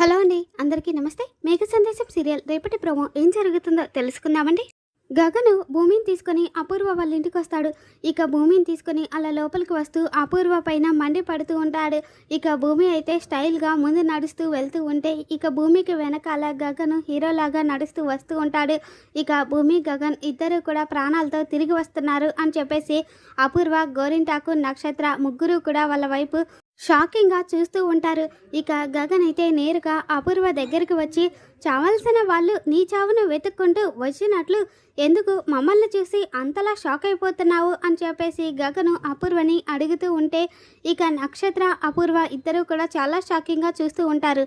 Hello అండి అందరికీ నమస్తే. మేఘ సందేశం సీరియల్ రేపటి ప్రోమో ఏం జరుగుతుందో తెలుసుకుందామండి. గగను భూమిని తీసుకొని అపూర్వ వాళ్ళ ఇంటికి వస్తాడు. ఇక భూమిని తీసుకొని అలా లోపలికి వస్తూ అపూర్వ పైన మండి పడుతూ ఉంటాడు. ఇక భూమి అయితే స్టైల్గా ముందు నడుస్తూ వెళ్తూ ఉంటే ఇక భూమికి వెనకాల గగను హీరోలాగా నడుస్తూ వస్తూ ఉంటాడు. ఇక భూమి గగన్ ఇద్దరు కూడా ప్రాణాలతో తిరిగి వస్తున్నారు అని చెప్పేసి అపూర్వ గోరింటాకు నక్షత్ర ముగ్గురు కూడా వాళ్ళ వైపు షాకింగ్గా చూస్తూ ఉంటారు. ఇక గగన్ అయితే నేరుగా అపూర్వ దగ్గరికి వచ్చి చావాల్సిన వాళ్ళు నీ చావును వెతుక్కుంటూ వచ్చినట్లు ఎందుకు మమ్మల్ని చూసి అంతలా షాక్ అయిపోతున్నావు? అని చెప్పేసి గగను అపూర్వని అడుగుతూ ఉంటే ఇక నక్షత్ర అపూర్వ ఇద్దరు కూడా చాలా షాకింగ్గా చూస్తూ ఉంటారు.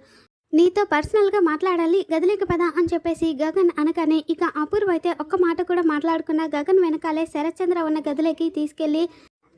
నీతో పర్సనల్గా మాట్లాడాలి గదిలోకి పద అని చెప్పేసి గగన్ అనగానే ఇక అపూర్వ అయితే ఒక్క మాట కూడా మాట్లాడకుండా గగన్ వెనకాలే శరత్చంద్ర ఉన్న గదిలోకి తీసుకెళ్ళి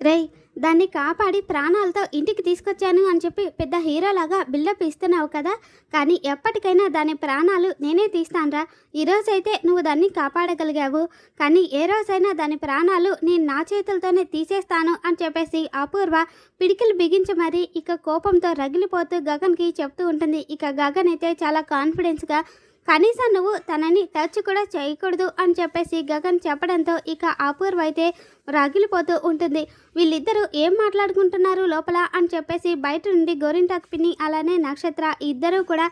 రేయ్ దాన్ని కాపాడి ప్రాణాలతో ఇంటికి తీసుకొచ్చాను అని చెప్పి పెద్ద హీరోలాగా బిల్డప్ ఇస్తున్నావు కదా. కానీ ఎప్పటికైనా దాని ప్రాణాలు నేనే తీస్తానురా. ఈరోజైతే నువ్వు దాన్ని కాపాడగలిగావు. కానీ ఏ రోజైనా దాని ప్రాణాలు నేను నా చేతులతోనే తీసేస్తాను అని చెప్పేసి అపూర్వ పిడికిలు బిగించి మరీ ఇక కోపంతో రగిలిపోతూ గగన్కి చెప్తూ ఉంటుంది. ఇక గగన్ అయితే చాలా కాన్ఫిడెన్స్గా కనీసం నువ్వు తనని టచ్ కూడా చేయకూడదు అని చెప్పేసి గగన్ చెప్పడంతో ఇక అపూర్వ అయితే రగిలిపోతూ ఉంటుంది. వీళ్ళిద్దరూ ఏం మాట్లాడుకుంటున్నారు లోపల అని చెప్పేసి బయట నుండి గోరింటాక్ పిన్ని అలానే నక్షత్ర ఇద్దరూ కూడా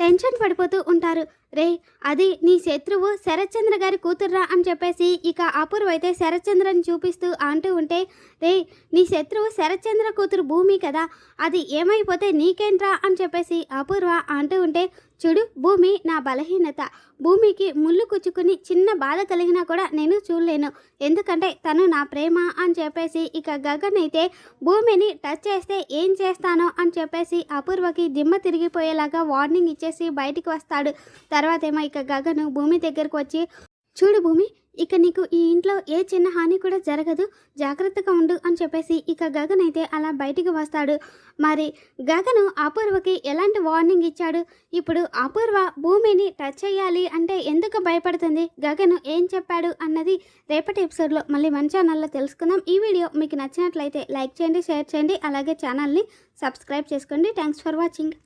టెన్షన్ పడిపోతూ ఉంటారు. రే అది నీ శత్రువు శరత్చంద్ర గారి కూతుర్రా అని చెప్పేసి ఇక అపూర్వ అయితే శరత్చంద్రని చూపిస్తూ అంటూ ఉంటే రే నీ శత్రువు శరత్చంద్ర కూతురు భూమి కదా అది ఏమైపోతే నీకేంట్రా అని చెప్పేసి అపూర్వ అంటూ ఉంటే చూడు భూమి నా బలహీనత. భూమికి ముళ్ళు కుచ్చుకుని చిన్న బాధ కలిగినా కూడా నేను చూడలేను. ఎందుకంటే తను నా ప్రేమ అని చెప్పేసి ఇక గగన్ అయితే భూమిని టచ్ చేస్తే ఏం చేస్తానో అని చెప్పేసి అపూర్వకి దిమ్మ తిరిగిపోయేలాగా వార్నింగ్ ఇచ్చేసి బయటికి వస్తాడు. తర్వాత ఏమో ఇక గగను భూమి దగ్గరకు వచ్చి చూడు భూమి ఇక నీకు ఈ ఇంట్లో ఏ చిన్న హాని కూడా జరగదు జాగ్రత్తగా ఉండు అని చెప్పేసి ఇక గగన్ అయితే అలా బయటికి వస్తాడు. మరి గగను అపూర్వకి ఎలాంటి వార్నింగ్ ఇచ్చాడు? ఇప్పుడు అపూర్వ భూమిని టచ్ చేయాలి అంటే ఎందుకు భయపడుతుంది? గగను ఏం చెప్పాడు అన్నది రేపటి ఎపిసోడ్లో మళ్ళీ మన ఛానల్లో తెలుసుకుందాం. ఈ వీడియో మీకు నచ్చినట్లయితే లైక్ చేయండి షేర్ చేయండి అలాగే ఛానల్ని సబ్స్క్రైబ్ చేసుకోండి. Thanks for watching